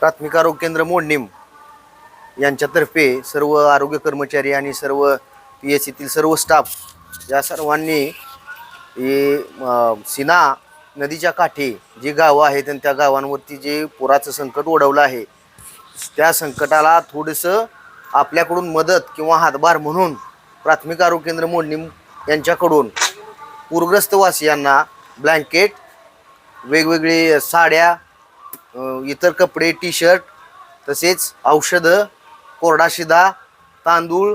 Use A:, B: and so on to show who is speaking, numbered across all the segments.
A: प्राथमिक आरोग्य केंद्र मोडणीम यांच्यातर्फे सर्व आरोग्य कर्मचारी आणि सर्व पी एस सीतील सर्व स्टाफ या सर्वांनी हे नदीच्या काठी जी गावं आहेत आणि त्या गावांवरती जे पुराचं संकट ओढवलं आहे त्या संकटाला थोडंसं आपल्याकडून मदत किंवा हातभार म्हणून प्राथमिक आरोग्य केंद्र मोडणीम यांच्याकडून पूरग्रस्तवासियांना ब्लँकेट वेगवेगळे साड्या इतर कपडे टी शर्ट तसेच औषधं कोरडा शिदा तांदूळ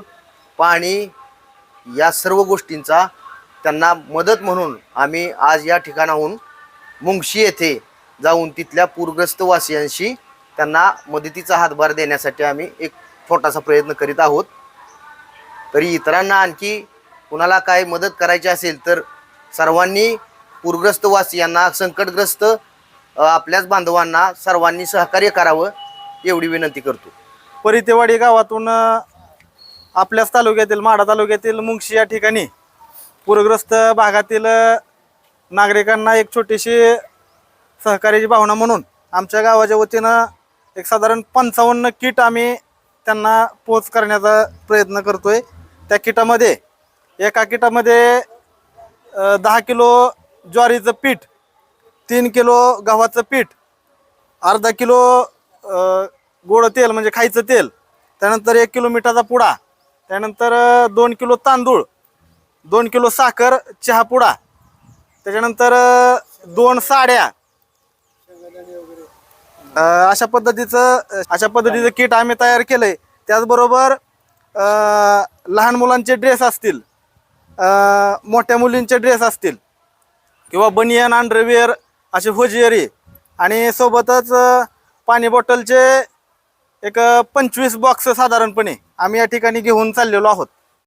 A: पाणी या सर्व गोष्टींचा त्यांना मदत म्हणून आम्ही आज या ठिकाणाहून मुंगशी येथे जाऊन तिथल्या पूरग्रस्त वासियांशी त्यांना मदतीचा हातभार देण्यासाठी आम्ही एक छोटासा प्रयत्न करीत आहोत. तरी इतरांना आणखी कुणाला काय मदत करायची असेल तर सर्वांनी पूरग्रस्त वासियांना संकटग्रस्त आपल्याच बांधवांना सर्वांनी सहकार्य करावं एवढी विनंती करतो.
B: परितेवाडी गावातून आपल्याच तालुक्यातील माढा तालुक्यातील मुंगशी या ठिकाणी पूरग्रस्त भागातील नागरिकांना एक छोटीशी सहकार्याची भावना म्हणून आमच्या गावाच्या वतीनं एक साधारण पंचावन्न किट आम्ही त्यांना पोच करण्याचा प्रयत्न करतोय. त्या किटामध्ये एका किटामध्ये दहा किलो ज्वारीचं पीठ तीन किलो गव्हाचं पीठ अर्धा किलो गोड तेल म्हणजे खायचं तेल त्यानंतर एक किलो मिठाचा पुडा त्यानंतर दोन किलो तांदूळ दोन किलो साखर चहा पुडा त्याच्यानंतर दोन साड्या अशा पद्धतीचं अशा पद्धतीचं किट आम्ही तयार केलंय. त्याचबरोबर लहान मुलांचे ड्रेस असतील मोठ्या मुलींचे ड्रेस असतील किंवा बनियन अंडरवेअर अशी होजियरी आणि सोबतच पाणी बॉटलचे एक पंचवीस बॉक्स साधारणपणे आम्ही या ठिकाणी घेऊन चाललेलो आहोत.